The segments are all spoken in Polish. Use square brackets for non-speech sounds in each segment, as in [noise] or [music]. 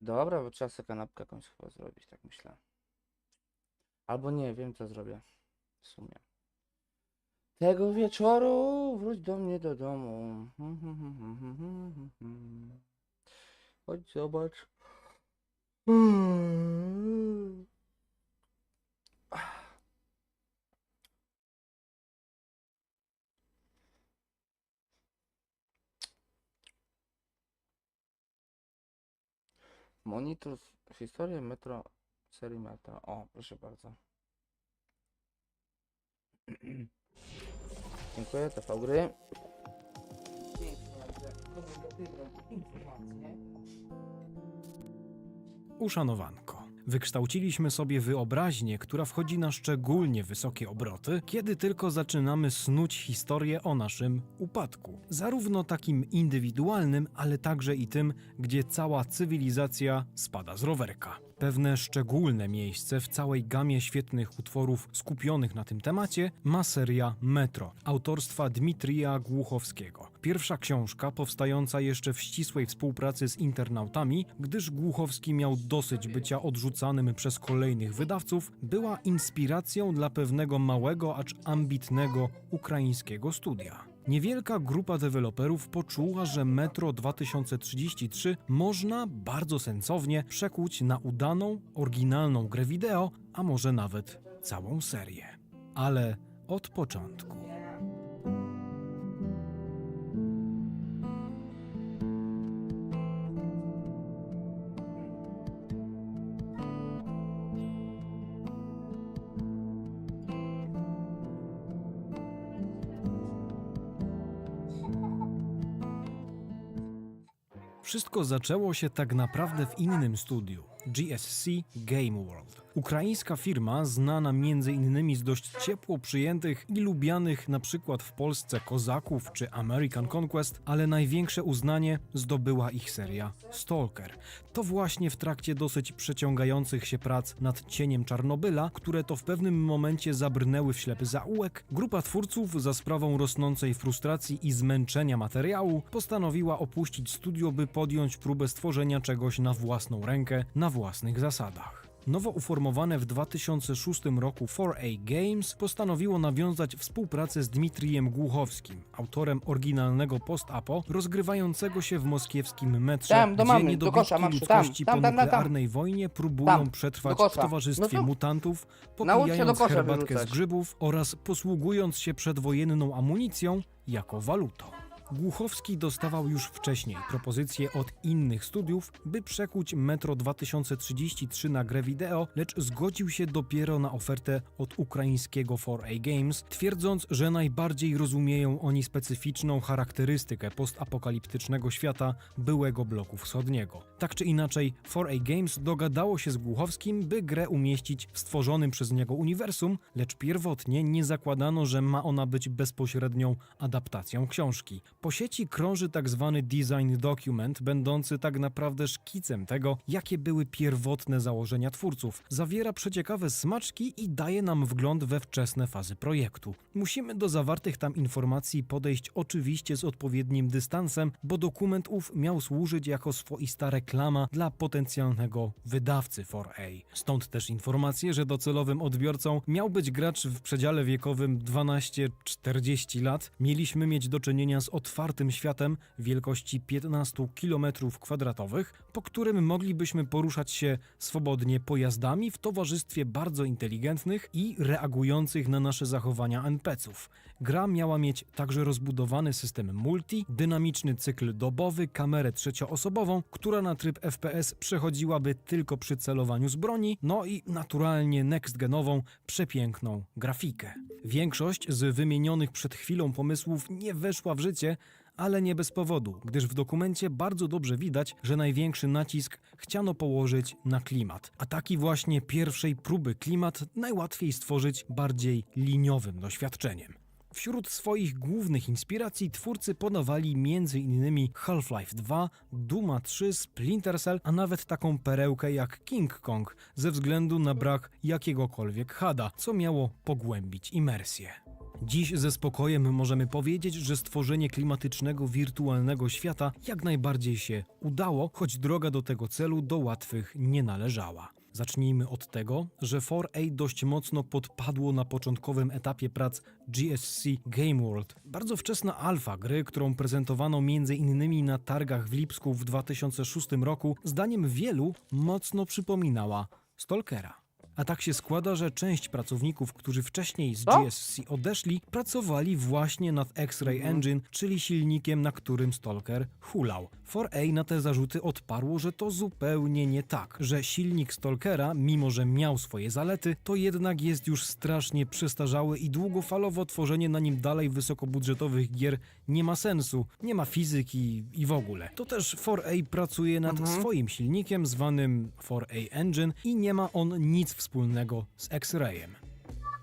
Dobra, bo trzeba sobie kanapkę jakąś chyba zrobić, tak myślę. Albo nie, wiem co zrobię. W sumie. Tego wieczoru wróć do mnie do domu. Chodź zobacz. Monitor historię metro serii metro. O, proszę bardzo. [clears throat] Dziękuję, TV gry. Uszanowanko. Wykształciliśmy sobie wyobraźnię, która wchodzi na szczególnie wysokie obroty, kiedy tylko zaczynamy snuć historię o naszym upadku. Zarówno takim indywidualnym, ale także i tym, gdzie cała cywilizacja spada z rowerka. Pewne szczególne miejsce w całej gamie świetnych utworów skupionych na tym temacie ma seria Metro autorstwa Dmitrija Głuchowskiego. Pierwsza książka powstająca jeszcze w ścisłej współpracy z internautami, gdyż Głuchowski miał dosyć bycia odrzucanym przez kolejnych wydawców, była inspiracją dla pewnego małego, acz ambitnego ukraińskiego studia. Niewielka grupa deweloperów poczuła, że Metro 2033 można bardzo sensownie przekuć na udaną, oryginalną grę wideo, a może nawet całą serię. Ale od początku. Wszystko zaczęło się tak naprawdę w innym studiu GSC Game World. Ukraińska firma znana m.in. z dość ciepło przyjętych i lubianych przykład w Polsce Kozaków czy American Conquest, ale największe uznanie zdobyła ich seria Stalker. To właśnie w trakcie dosyć przeciągających się prac nad cieniem Czarnobyla, które to w pewnym momencie zabrnęły w ślepy zaułek, grupa twórców za sprawą rosnącej frustracji i zmęczenia materiału postanowiła opuścić studio, by podjąć próbę stworzenia czegoś na własną rękę, na własnych zasadach. Nowo uformowane w 2006 roku 4A Games postanowiło nawiązać współpracę z Dmitrijem Głuchowskim, autorem oryginalnego post-apo rozgrywającego się w moskiewskim metrze, Tam, do gdzie mamy, do niedobitki kosza, tam, ludzkości tam, po tam, tam. nuklearnej wojnie próbują Tam, przetrwać w towarzystwie No to- mutantów, popijając herbatkę wyrzucać. z grzybów oraz posługując się przedwojenną amunicją jako walutą. Głuchowski dostawał już wcześniej propozycje od innych studiów, by przekuć Metro 2033 na grę wideo, lecz zgodził się dopiero na ofertę od ukraińskiego 4A Games, twierdząc, że najbardziej rozumieją oni specyficzną charakterystykę postapokaliptycznego świata byłego bloku wschodniego. Tak czy inaczej, 4A Games dogadało się z Głuchowskim, by grę umieścić w stworzonym przez niego uniwersum, lecz pierwotnie nie zakładano, że ma ona być bezpośrednią adaptacją książki. Po sieci krąży tak zwany design document, będący tak naprawdę szkicem tego, jakie były pierwotne założenia twórców. Zawiera przeciekawe smaczki i daje nam wgląd we wczesne fazy projektu. Musimy do zawartych tam informacji podejść oczywiście z odpowiednim dystansem, bo dokument ów miał służyć jako swoista reklama dla potencjalnego wydawcy 4A. Stąd też informacje, że docelowym odbiorcą miał być gracz w przedziale wiekowym 12-40 lat. Mieliśmy mieć do czynienia z otwartym światem wielkości 15 km2, po którym moglibyśmy poruszać się swobodnie pojazdami w towarzystwie bardzo inteligentnych i reagujących na nasze zachowania NPC-ów. Gra miała mieć także rozbudowany system multi, dynamiczny cykl dobowy, kamerę trzecioosobową, która na tryb FPS przechodziłaby tylko przy celowaniu z broni, no i naturalnie next-genową, przepiękną grafikę. Większość z wymienionych przed chwilą pomysłów nie weszła w życie, ale nie bez powodu, gdyż w dokumencie bardzo dobrze widać, że największy nacisk chciano położyć na klimat. A taki właśnie pierwszej próby klimat najłatwiej stworzyć bardziej liniowym doświadczeniem. Wśród swoich głównych inspiracji twórcy podawali m.in. Half-Life 2, Duma 3, Splinter Cell, a nawet taką perełkę jak King Kong ze względu na brak jakiegokolwiek hada, co miało pogłębić imersję. Dziś ze spokojem możemy powiedzieć, że stworzenie klimatycznego wirtualnego świata jak najbardziej się udało, choć droga do tego celu do łatwych nie należała. Zacznijmy od tego, że 4A dość mocno podpadło na początkowym etapie prac GSC Game World. Bardzo wczesna alfa gry, którą prezentowano m.in. na targach w Lipsku w 2006 roku, zdaniem wielu mocno przypominała Stalkera. A tak się składa, że część pracowników, którzy wcześniej z Co? GSC odeszli, pracowali właśnie nad X-Ray Engine, czyli silnikiem, na którym Stalker hulał. 4A na te zarzuty odparło, że to zupełnie nie tak, że silnik Stalkera, mimo że miał swoje zalety, to jednak jest już strasznie przestarzały i długofalowo tworzenie na nim dalej wysokobudżetowych gier nie ma sensu, nie ma fizyki i w ogóle. To też 4A pracuje nad Mhm. swoim silnikiem zwanym 4A Engine i nie ma on nic wspólnego z X-Rayem.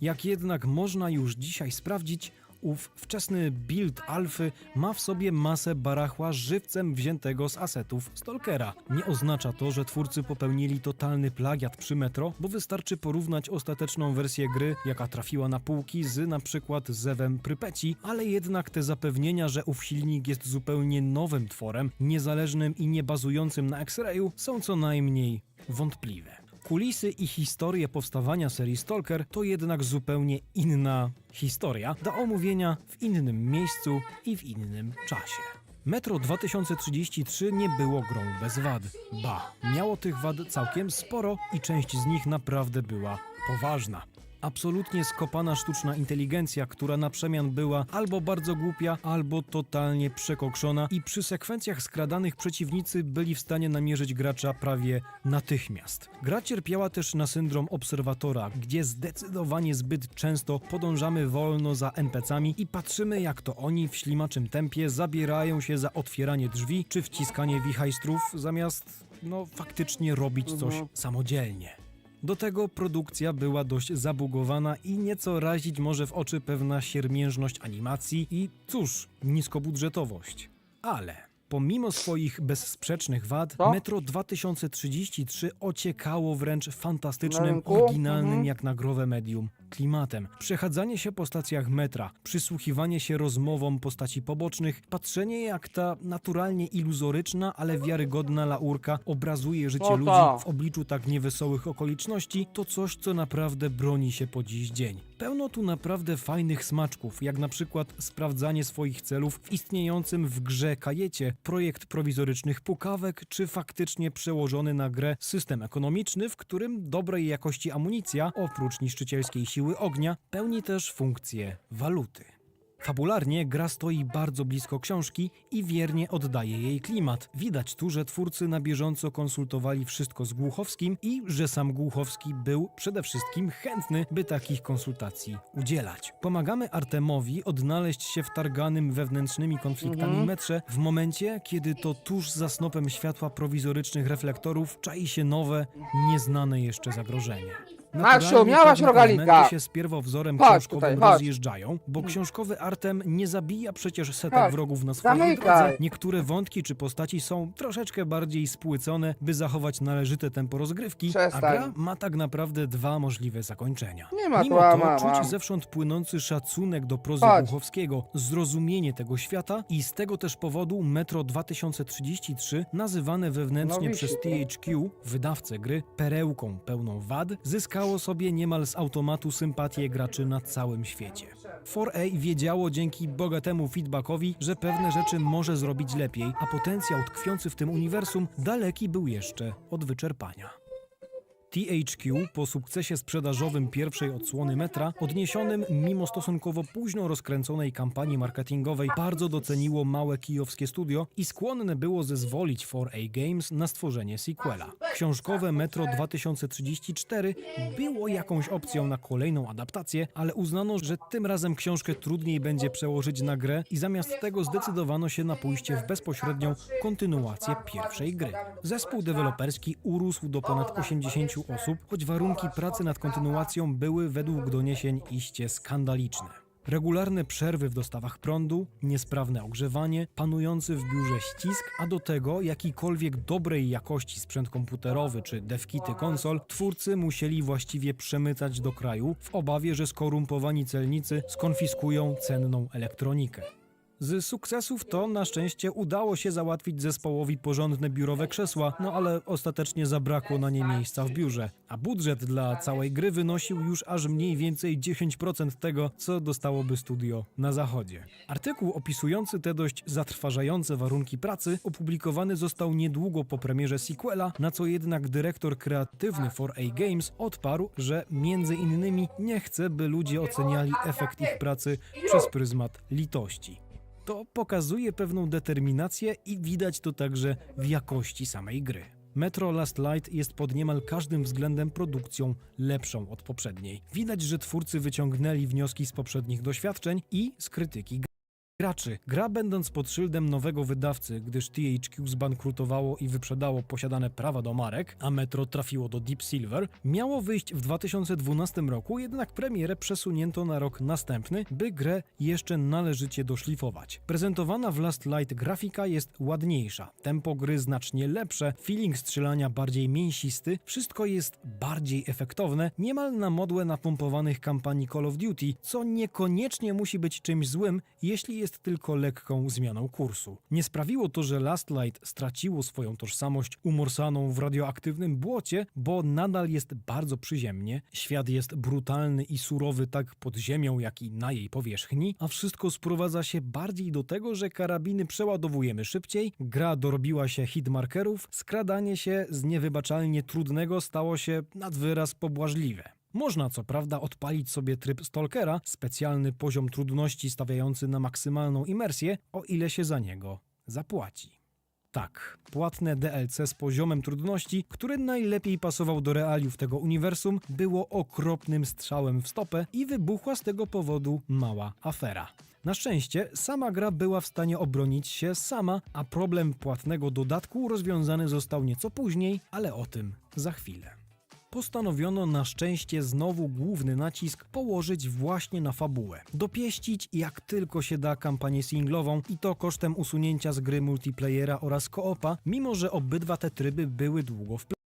Jak jednak można już dzisiaj sprawdzić, ów wczesny build alfy ma w sobie masę barachła żywcem wziętego z asetów Stalkera. Nie oznacza to, że twórcy popełnili totalny plagiat przy Metro, bo wystarczy porównać ostateczną wersję gry, jaka trafiła na półki z na przykład Zewem Prypeci, ale jednak te zapewnienia, że ów silnik jest zupełnie nowym tworem, niezależnym i nie bazującym na X-Rayu, są co najmniej wątpliwe. Kulisy i historie powstawania serii Stalker to jednak zupełnie inna historia do omówienia w innym miejscu i w innym czasie. Metro 2033 nie było grą bez wad. Ba, miało tych wad całkiem sporo i część z nich naprawdę była poważna. Absolutnie skopana sztuczna inteligencja, która na przemian była albo bardzo głupia, albo totalnie przekokszona i przy sekwencjach skradanych przeciwnicy byli w stanie namierzyć gracza prawie natychmiast. Gra cierpiała też na syndrom obserwatora, gdzie zdecydowanie zbyt często podążamy wolno za NPC-ami i patrzymy jak to oni w ślimaczym tempie zabierają się za otwieranie drzwi czy wciskanie wichajstrów zamiast no faktycznie robić coś Mhm. samodzielnie. Do tego produkcja była dość zabugowana i nieco razić może w oczy pewna siermiężność animacji i cóż, niskobudżetowość. Ale pomimo swoich bezsprzecznych wad, Co? Metro 2033 ociekało wręcz Na fantastycznym, rynku? oryginalnym Mhm. jak na growe medium klimatem. Przechadzanie się po stacjach metra, przysłuchiwanie się rozmowom postaci pobocznych, patrzenie jak ta naturalnie iluzoryczna, ale wiarygodna laurka obrazuje życie ludzi tak. w obliczu tak niewesołych okoliczności, to coś, co naprawdę broni się po dziś dzień. Pełno tu naprawdę fajnych smaczków, jak na przykład sprawdzanie swoich celów w istniejącym w grze kajecie, projekt prowizorycznych pukawek, czy faktycznie przełożony na grę system ekonomiczny, w którym dobrej jakości amunicja, oprócz niszczycielskiej siły ognia, pełni też funkcję waluty. Fabularnie gra stoi bardzo blisko książki i wiernie oddaje jej klimat. Widać tu, że twórcy na bieżąco konsultowali wszystko z Głuchowskim i że sam Głuchowski był przede wszystkim chętny, by takich konsultacji udzielać. Pomagamy Artemowi odnaleźć się w targanym wewnętrznymi konfliktami Mhm. metrze w momencie, kiedy to tuż za snopem światła prowizorycznych reflektorów czai się nowe, nieznane jeszcze zagrożenie. Maksiu, Naturalnie miałaś pewne rogalika. elementy się z pierwowzorem Chodź książkowym tutaj, chodź. rozjeżdżają, bo książkowy Artem nie zabija przecież setek Chodź, wrogów na swojej zamykaj. drodze. Niektóre wątki czy postaci są troszeczkę bardziej spłycone, by zachować należyte tempo rozgrywki, a Przestań. gra ma tak naprawdę dwa możliwe zakończenia. Nie ma Mimo tu, a to ma, czuć mam. zewsząd płynący szacunek do prozy Chodź. Głuchowskiego, zrozumienie tego świata i z tego też powodu Metro 2033, nazywane wewnętrznie No wisi przez. THQ, wydawcę gry, perełką pełną wad, zyskało sobie niemal z automatu sympatię graczy na całym świecie. 4A wiedziało dzięki bogatemu feedbackowi, że pewne rzeczy może zrobić lepiej, a potencjał tkwiący w tym uniwersum daleki był jeszcze od wyczerpania. THQ po sukcesie sprzedażowym pierwszej odsłony metra, odniesionym mimo stosunkowo późno rozkręconej kampanii marketingowej, bardzo doceniło małe kijowskie studio i skłonne było zezwolić 4A Games na stworzenie sequela. Książkowe Metro 2034 było jakąś opcją na kolejną adaptację, ale uznano, że tym razem książkę trudniej będzie przełożyć na grę i zamiast tego zdecydowano się na pójście w bezpośrednią kontynuację pierwszej gry. Zespół deweloperski urósł do ponad 80 osób, choć warunki pracy nad kontynuacją były według doniesień iście skandaliczne. Regularne przerwy w dostawach prądu, niesprawne ogrzewanie, panujący w biurze ścisk, a do tego jakikolwiek dobrej jakości sprzęt komputerowy czy devkity konsol, twórcy musieli właściwie przemycać do kraju w obawie, że skorumpowani celnicy skonfiskują cenną elektronikę. Z sukcesów to na szczęście udało się załatwić zespołowi porządne biurowe krzesła, no ale ostatecznie zabrakło na nie miejsca w biurze, a budżet dla całej gry wynosił już aż mniej więcej 10% tego, co dostałoby studio na zachodzie. Artykuł opisujący te dość zatrważające warunki pracy opublikowany został niedługo po premierze sequela, na co jednak dyrektor kreatywny 4A Games odparł, że między innymi nie chce, by ludzie oceniali efekt ich pracy przez pryzmat litości. To pokazuje pewną determinację i widać to także w jakości samej gry. Metro Last Light jest pod niemal każdym względem produkcją lepszą od poprzedniej. Widać, że twórcy wyciągnęli wnioski z poprzednich doświadczeń i z krytyki graczy. Gra będąc pod szyldem nowego wydawcy, gdyż THQ zbankrutowało i wyprzedało posiadane prawa do marek, a Metro trafiło do Deep Silver, miało wyjść w 2012 roku, jednak premierę przesunięto na rok następny, by grę jeszcze należycie doszlifować. Prezentowana w Last Light grafika jest ładniejsza, tempo gry znacznie lepsze, feeling strzelania bardziej mięsisty, wszystko jest bardziej efektowne, niemal na modłę napompowanych kampanii Call of Duty, co niekoniecznie musi być czymś złym, jeśli jest tylko lekką zmianą kursu. Nie sprawiło to, że Last Light straciło swoją tożsamość umorsaną w radioaktywnym błocie, bo nadal jest bardzo przyziemnie, świat jest brutalny i surowy tak pod ziemią, jak i na jej powierzchni, a wszystko sprowadza się bardziej do tego, że karabiny przeładowujemy szybciej, gra dorobiła się hitmarkerów, skradanie się z niewybaczalnie trudnego stało się nad wyraz pobłażliwe. Można co prawda odpalić sobie tryb Stalkera, specjalny poziom trudności stawiający na maksymalną imersję, o ile się za niego zapłaci. Tak, płatne DLC z poziomem trudności, który najlepiej pasował do realiów tego uniwersum, było okropnym strzałem w stopę i wybuchła z tego powodu mała afera. Na szczęście sama gra była w stanie obronić się sama, a problem płatnego dodatku rozwiązany został nieco później, ale o tym za chwilę postanowiono na szczęście znowu główny nacisk położyć właśnie na fabułę. Dopieścić jak tylko się da kampanię singlową i to kosztem usunięcia z gry multiplayera oraz koopa, mimo że obydwa te tryby były długo w are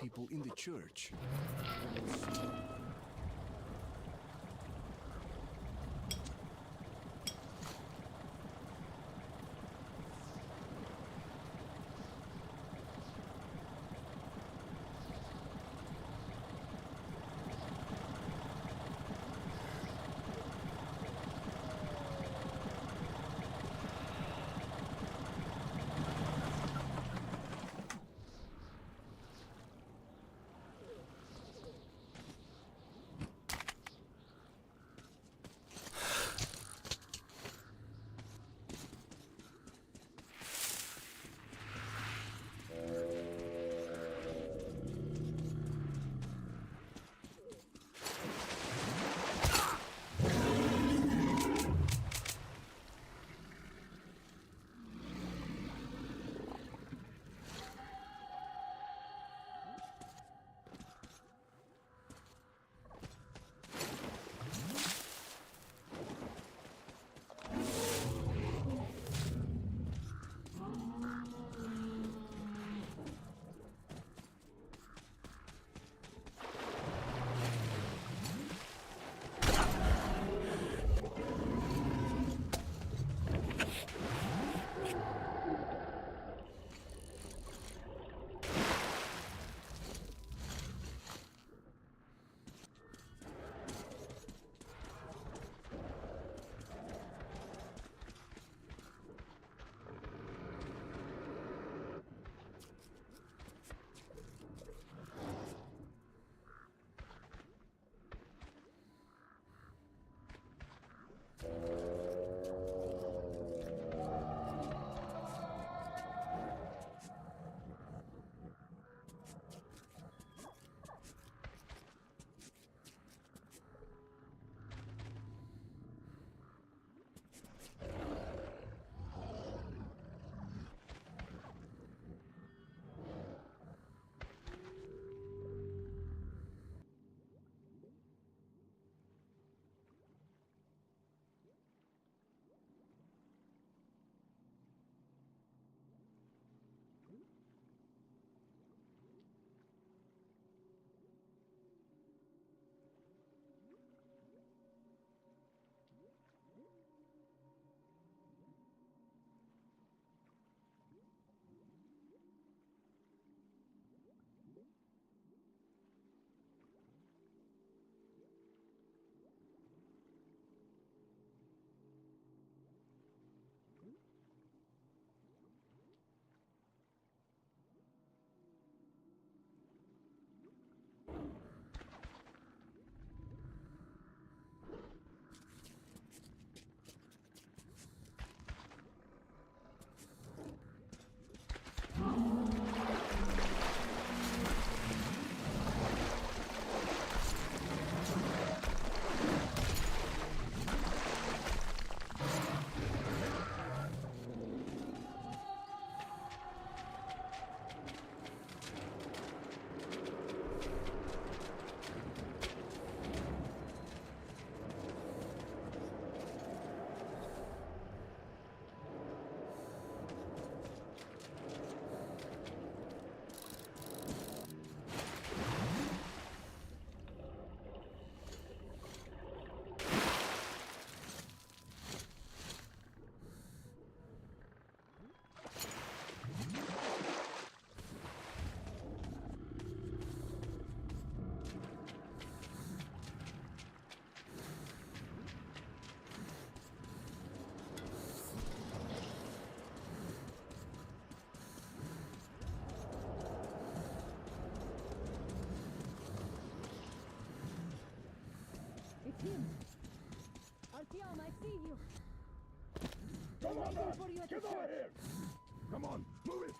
people in the church. Artyom, I see you. Come on, lad. Get over here. Come on, move it.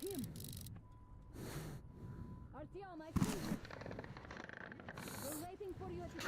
Artyom, I see you. We're waiting for you at the